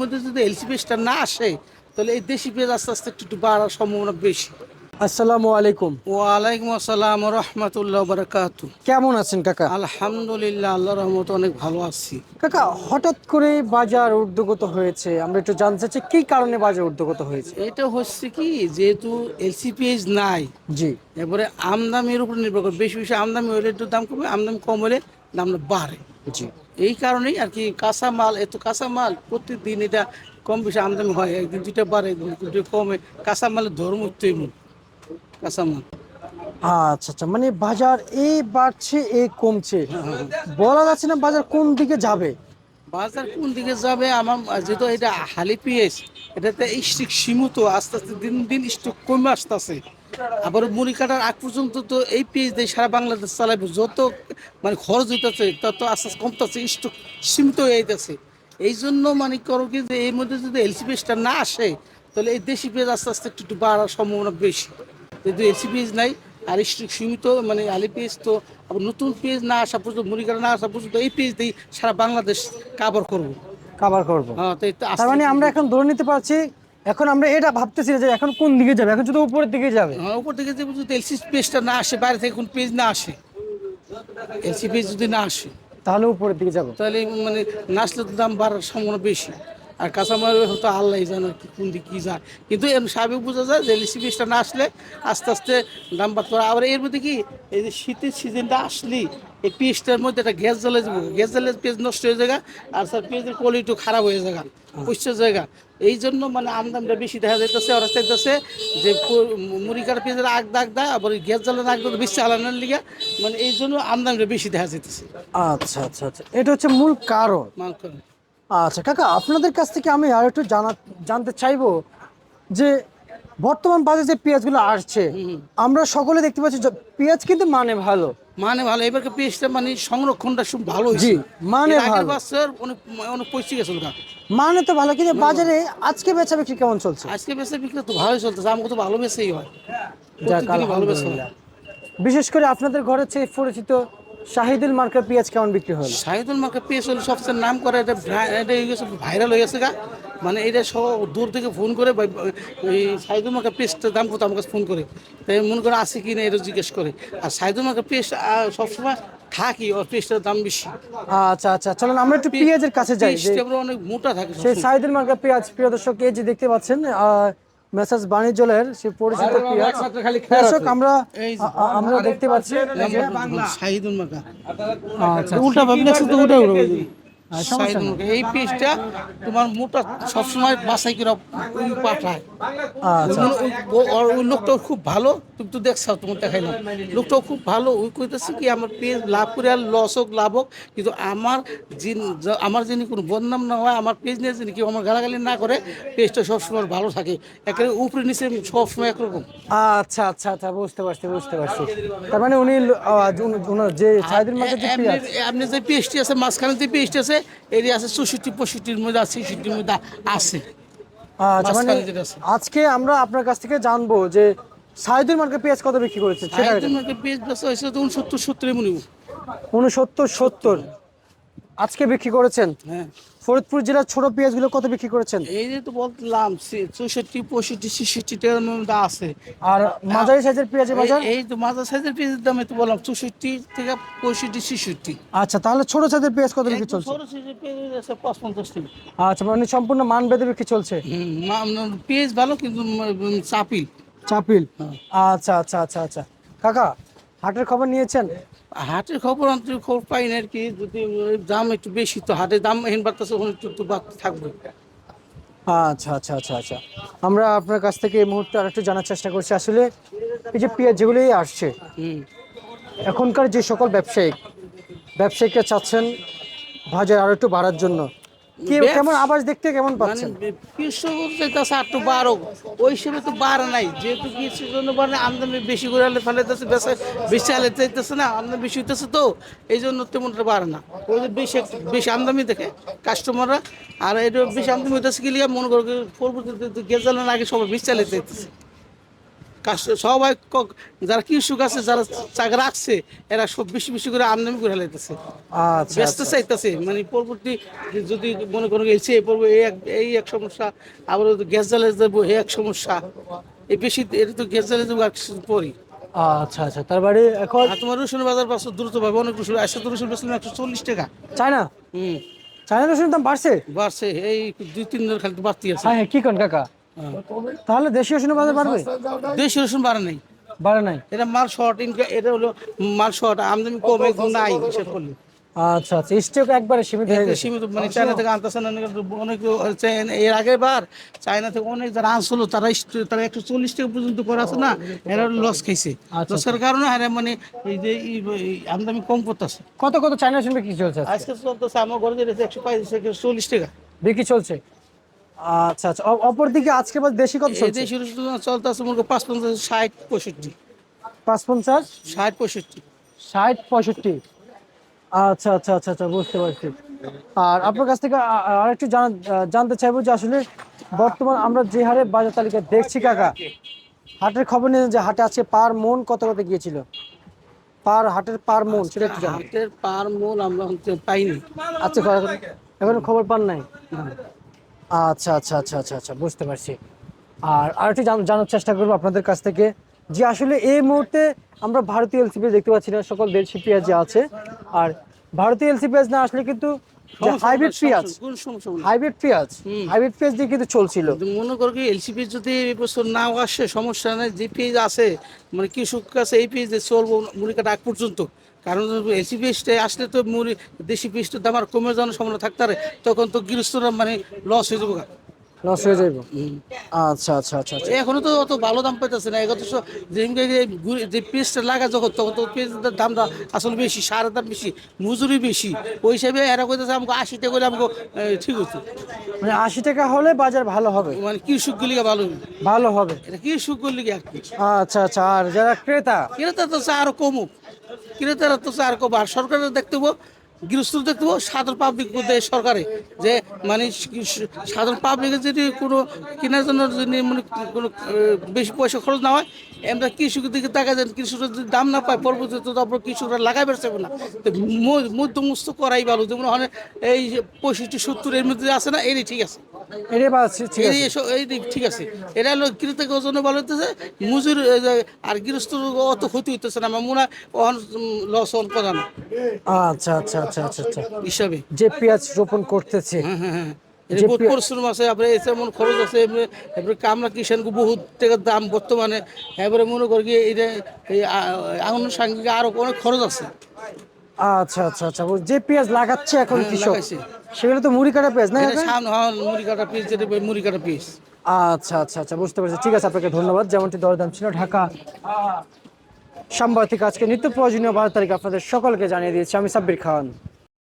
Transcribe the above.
মধ্যে যদি এলসি পেঁয়াজটা না আসে তাহলে এই দেশি পেঁয়াজ আস্তে আস্তে একটু একটু বাড়ার সম্ভাবনা বেশি। আসসালামু আলাইকুম। ওয়ালাইকুম আসসালাম রহমতুল্লাহ বারাকাতু। কেমন আছেন কাকা? আলহামদুলিল্লাহ আল্লাহ রহমত অনেক ভালো আছি। কাকা হঠাৎ করে বাজার ঊর্ধ্বগত হয়েছে। আমরা একটু জানতে চাচ্ছি কি কারণে বাজার ঊর্ধ্বগত হয়েছে? এটা হচ্ছে কি যেহেতু এলসি নাই জি। এবারে আমদামির উপর নির্ভর করে। বেশি বেশি আমদামি হলে একটু দাম কমে আমদামি কম হলে দামটা বাড়ে। জি। এই কারণেই আর কি কাঁচা মাল এত কাঁচা মাল প্রত্যেকদিন এটা কম বেশি আমদানি হয় একদিন দুইটা বাড়ে দুটো কমে। কাঁচা মালের ধর্ম তেমন কাঁচা মাল আচ্ছা আচ্ছা মানে বাজার এই বাড়ছে এই কমছে। বলা যাচ্ছে না বাজার কোন দিকে যাবে? বাজার কোন দিকে যাবে? আমার যেহেতু এটা হালি পিএস এটাতে স্টিক সীমিত আস্তে আস্তে দিন দিন স্টক কমে আসতেছে। আবার মুড়ি কাটার আগ পর্যন্ত তো এই পেঁয়াজ দিয়ে সারা বাংলাদেশ চালাবে যত মানে খরচ হইতেছে তত আস্তে আস্তে কমতেছে স্টক সীমিত হয়ে যাইতেছে। এই জন্য মানে করো কি যে এর মধ্যে যদি এলসি পেঁয়াজটা না আসে তাহলে এই দেশি পেঁয়াজ আস্তে আস্তে একটু একটু বাড়ার সম্ভাবনা বেশি। যদি এলসি পেঁয়াজ নাই আর স্টক সীমিত মানে আলি পেঁয়াজ তো আবার নতুন পেঁয়াজ না আসা পর্যন্ত মুড়ি কাটা না আসা পর্যন্ত এই পেঁয়াজ দিয়ে সারা বাংলাদেশ কাভার করব। কাবার করব। হ্যাঁ তার মানে আমরা এখন ধরে নিতে পারছি এখন আমরা এটা ভাবতেছি যে এখন কোন দিকে যাবে? এখন শুধু উপরের দিকে যাবে। হ্যাঁ, উপর দিকে যে যদি এলসি পেজটা না আসে বাইরে থেকে কোন পেজ না আসে। এলসি পেজ যদি না আসে। তাহলে উপরের দিকে যাব। তাহলে মানে না আসলে তো দাম বাড়ার সম্ভাবনা বেশি। আর কাঁচামাল হয়তো আল্লাহ জানে কি কোন দিকে কী যায়। কিন্তু এর স্বাভাবিক বোঝা যায় যে এলসি পেজটা না আসলে আস্তে আস্তে দাম বাড়তে পারে। আবার এর মধ্যে কি এই যে শীতের সিজনটা আসলেই এই পেজটার মধ্যে একটা গ্যাস জ্বলে যাব। গ্যাস জ্বলে পেজ নষ্ট হয়ে যায় আর স্যার পেজের কোয়ালিটিও খারাপ হয়ে যায় পরিষ্কার জায়গা এই জন্য মানে আমদামটা বেশি দেখা যাইতেছে। ওরা চাইতেছে যে মুড়ি কাটা পেঁয়াজের আগ দাগ দেয় আবার গ্যাস জ্বালানো আগ দাগ বেশি চালানোর লিগে মানে এই জন্য আমদামটা বেশি দেখা যাইতেছে। আচ্ছা আচ্ছা আচ্ছা। এটা হচ্ছে মূল কারণ। মাল করে আচ্ছা কাকা আপনাদের কাছ থেকে আমি আর একটু জানা জানতে চাইব যে বর্তমান বাজারে যে পেঁয়াজগুলো আসছে আমরা সকলে দেখতে পাচ্ছি যে পেঁয়াজ কিন্তু মানে ভালো। মানে ভালো। এবারকে পেঁয়াজটা মানে সংরক্ষণটা খুব ভালো জি, হয়েছে মানে ভালো। বছর অনেক পরিচিত গেছিল মানে তো ভালো কিন্তু বাজারে আজকে বেচা বিক্রি কেমন চলছে? আজকে বেচা বিক্রি তো ভালোই চলছে আমাকে তো ভালো বেচেই হয়। ভালো বেচা বিশেষ করে আপনাদের ঘরের চেয়ে পরিচিত শাহিদুল মার্কেট পেঁয়াজ কেমন বিক্রি হলো? শাহিদুল মার্কে পেঁয়াজ হলো সবচেয়ে নাম করে এটা এটা ভাইরাল হয়ে গেছে গা। মানে এটা সব দূর থেকে ফোন করে এই শাহিদুল মার্কে পেস্টের দাম কত? আমার কাছে ফোন করে। তাই মনে করে আছে কি না এটা জিজ্ঞেস করে। আর শাহিদুল মার্কে পেস্ট সবসময় থাকি ওর পেস্টের দাম বেশি। আচ্ছা আচ্ছা চলুন আমরা একটু পেঁয়াজের কাছে যাই। অনেক মোটা থাকে সেই। সাইদুল মার্কেট পেঁয়াজ প্রিয় দর্শক এই যে দেখতে পাচ্ছেন মেসাজ বাণিজ্যলের সে পরিচিত দর্শক আমরা আমরা দেখতে পাচ্ছি আচ্ছা উল্টা ভাবি না শুধু উল্টা এই পেস্টটা তোমার মোটা সবসময় বাসাই করে পাঠায়। আচ্ছা। ওই- লোকটাও খুব ভালো। তুমি তো দেখছ তোমার দেখাইলাম লোকটাও খুব ভালো। ওই কইতেছে কি আমার পেজ লাভ করে আর লস হোক লাভ হোক কিন্তু আমার যিন আমার যিনি কোনো বদনাম না হয় আমার পেজ নিয়ে যিনি কেউ আমার গালাগালি না করে পেজটা সবসময় ভালো থাকে। একেবারে উপরে নিচে সবসময় একরকম। আচ্ছা আচ্ছা আচ্ছা বুঝতে পারছি বুঝতে পারছি। তার মানে উনি যে সাইদুল মার্কেট যে এমনি যে পেস্টটি আছে মাঝখানে যে পেস্ট আছে এটি আছে চৌষট্টি পঁয়ষট্টির মধ্যে আছে ছেষট্টির মধ্যে আছে। আচ্ছা মানে। আজকে আমরা আপনার কাছ থেকে জানব যে সাইদুল মার্কেট পেঁয়াজ কত বিক্রি করেছে সেটা শাহিদুল পেঁয়াজ বেচা হয়েছে উনসত্তর সত্তরে মনে উনসত্তর সত্তর। আজকে বিক্রি করেছেন? হ্যাঁ। ফরিদপুর জেলার ছোট পেঁয়াজগুলো কত বিক্রি করেছেন? এই যে তো বললাম চৌষট্টি পঁয়ষট্টি ছেষট্টি টাকার মধ্যে আছে। আর মাঝারি সাইজের পেঁয়াজের বাজার? এই- তো মাঝারি সাইজের পেঁয়াজের দাম তো বললাম চৌষট্টি থেকে পঁয়ষট্টি ছেষট্টি। আচ্ছা তাহলে ছোট সাইজের পেঁয়াজ কত বিক্রি চলছে? ছোট সাইজের পেঁয়াজ আছে পাঁচ পঞ্চাশ টাকা। আচ্ছা মানে সম্পূর্ণ মান বেঁধে বিক্রি চলছে? পেঁয়াজ ভালো কিন্তু চাপিল। চাপিল। হ্যাঁ। আচ্ছা আচ্ছা আচ্ছা আচ্ছা। কাকা হাটের খবর নিয়েছেন? হাটের খবর অন্তত খবর পাই না আর কি। যদি দাম একটু বেশি তো হাটের দাম হেন বাড়তেছে একটু একটু বাড়তে থাকবে। আচ্ছা আচ্ছা আচ্ছা আচ্ছা। আমরা আপনার কাছ থেকে এই মুহূর্তে আর একটু জানার চেষ্টা করছি। আসলে এই যে পেঁয়াজ যেগুলোই আসছে এখনকার যে সকল ব্যবসায়িক ব্যবসায়িকরা চাচ্ছেন বাজার আরও একটু বাড়ার জন্য কেমন আবাস দেখতে কেমন মানে পাচ্ছেন? কৃষক চাইতেছে আটটু বারো। ওই হিসেবে তো বাড়ে নাই। যেহেতু কৃষির জন্য বাড়ে আমদানি বেশি করে আলে ফেলাইতেছে বেশি বেশি আলে চাইতেছে না আমদানি বেশি হইতেছে তো। এই জন্য তেমনটা বাড়ে না। ওই যে বেশি বেশি আমদানি দেখে কাস্টমাররা আর এটা বেশি আমদানি হইতেছে কি লিগে? মনে করো পরবর্তীতে গেজালের আগে সবাই বেশি চালে চাইতেছে। সবাই যারা কৃষক আছে যারা চাকরি রাখছে এরা সব বেশি বেশি করে আমদানি করে লাইতেছে আচ্ছা ব্যস্ত আচ্ছা। চাইতেছে মানে পরবর্তী যদি মনে করো এলসি পড়ব এই এক এই এক সমস্যা আবার গ্যাস জ্বালে যাব এই এক সমস্যা এই বেশি এটা তো গ্যাস জ্বালে যাব আর পরই। আচ্ছা আচ্ছা তার বাড়ি এখন তোমার রসুন বাজার পাচ্ছ দ্রুত ভাবে অনেক রসুন আসছে তো রসুন একশো চল্লিশ টাকা। চায়না? হুম। চায়না রসুনের দাম বাড়ছে? বাড়ছে এই দুই তিন দিন খালি বাড়তি আছে। হ্যাঁ হ্যাঁ কি কোন কাকা। তাহলে দেশীয় রসুনের বাজার বাড়বে? দেশি রসুন বাড়ে নাই। বাড়ে নাই? এটা মাল শর্ট ইনকাম এটা হলো মাল শর্ট আমদানি কম একদম নাই হিসাব করলে। আচ্ছা আচ্ছা স্টক একবারে সীমিত হয়ে গেছে। সীমিত মানে চায়না থেকে আনতেছে না অনেক এর আগের বার চায়না থেকে অনেক যারা আনছিল তারা তারা একশো চল্লিশ টাকা পর্যন্ত করে আছে না এরা লস খাইছে। আচ্ছা। লসের কারণে হারে মানে এই যে আমদানি কম করতেছে। কত কত চায়না রসুন কি চলছে আজকে? আজকে চলতেছে আমার ঘরে যেটা একশো পঁয়ত্রিশ একশো চল্লিশ টাকা। বিক্রি চলছে? আচ্ছা আচ্ছা। অ- অপরদিকে আজকে বাদ দেশি কত চলছে? দেশি রসুন চলতেছে মনে করো পাঁচ পঞ্চাশ ষাট পঁয়ষট্টি। পাঁচ পঞ্চাশ ষাট পঁয়ষট্টি। ষাট পঁয়ষট্টি। আচ্ছা আচ্ছা আচ্ছা আচ্ছা বুঝতে পারছি। আর আপনার কাছ থেকে আরেকটু জানা জানতে চাইব যে আসলে বর্তমান আমরা যে হারে বাজার তালিকা দেখছি কাকা হাটের খবর নিয়ে যে হাটে আছে পার মন কত কত গিয়েছিল? পার হাটের পার মন সেটা একটু হাটের পার মূল আমরা পাইনি। আচ্ছা এখন খবর পান নাই? আচ্ছা আচ্ছা আচ্ছা আচ্ছা আচ্ছা বুঝতে পারছি। আর আরেকটু জান- জানার চেষ্টা করব আপনাদের কাছ থেকে যে আসলে এই মুহূর্তে আমরা ভারতীয় এলসি পেঁয়াজ দেখতে পাচ্ছি না সকল দেশি পেঁয়াজ যে আছে। আর ভারতীয় এলসি পেঁয়াজ না আসলে কিন্তু হাইব্রিড পেঁয়াজ। হাইব্রিড পেঁয়াজ। হাইব্রিড পেঁয়াজ দিয়ে কিন্তু চলছিল। মনে করো কি এলসিপি যদি এবছর না আসে সমস্যা নেই যে পেজ আছে মানে কৃষক কাছে এই পেজ চলবো মুড়ি আগ পর্যন্ত। কারণ এসি পেজটা আসলে তো মুড়ি দেশি পেজটার দাম আর কমে যাওয়ার সম্ভাবনা থাকতে পারে তখন তো গৃহস্থরা মানে লস হয়ে যাব লস হয়ে যাইব। আচ্ছা আচ্ছা আচ্ছা আচ্ছা। এখনও তো অত ভালো দাম পাইতেছে না এখন তো যে যে লাগা যখন তখন তো পেজটার দামটা আসলে বেশি সারের দাম বেশি মজুরি বেশি। ওই হিসাবে এরা কইতেছে আমাকে আশি টাকা করে আমাকে ঠিক হতো মানে আশি টাকা হলে বাজার ভালো হবে। মানে কৃষক গুলিকে ভালো হবে। ভালো হবে। এটা কৃষক গুলিকে আর কি। আচ্ছা আচ্ছা আর যারা ক্রেতা? ক্রেতা তো আরও কমুক। ক্রেতারা তো আর কম আর সরকারের দেখতে হব গৃহস্থ দেখতে সাধারণ পাবলিক সরকারে। যে মানে সাধারণ পাবলিকের যদি কোনো কেনার জন্য যদি মানে কোনো বেশি পয়সা খরচ না হয়, আমরা কৃষকের দিকে তাকা যান কৃষকরা যদি দাম না পায়, পরবর্তীতে তারপর কৃষকরা লাগাই পারছে না। তো মধ্যমস্ত করাই ভালো। যেমন এই পঁয়ষট্টি, সত্তর এর মধ্যে আছে না, এরই ঠিক আছে। ঠিক আছে এরা হলো কৃতজ্ঞ জন্য ভালো হইতেছে মজুর আর গৃহস্থ অত ক্ষতি হইতেছে না আমার মনে হয় লস অন করা না আচ্ছা আচ্ছা আচ্ছা আচ্ছা আচ্ছা হিসাবে যে পেঁয়াজ রোপণ করতেছে হ্যাঁ হ্যাঁ হ্যাঁ এটা বহুত পরিশ্রম আছে এমন খরচ আছে এবারে কিষানকে বহুত টাকার দাম বর্তমানে এবারে মনে করি এটা আনুষঙ্গিক আরও অনেক খরচ আছে আচ্ছা আচ্ছা আচ্ছা। যে পেঁয়াজ লাগাচ্ছে এখন হ্যাঁ, কৃষক সেগুলো তো মুড়ি কাটা পেঁয়াজ না হ্যাঁ মুড়ি কাটা পিস যেটা মুড়ি কাটা পেঁয়াজ। আচ্ছা আচ্ছা আচ্ছা বুঝতে পারছি। ঠিক আছে আপনাকে ধন্যবাদ। যেমনটি দরদাম ছিল ঢাকা সাম্বার থেকে আজকে নিত্য প্রয়োজনীয় বারো তারিখ আপনাদের সকলকে জানিয়ে দিয়েছি। আমি সাব্বির খান।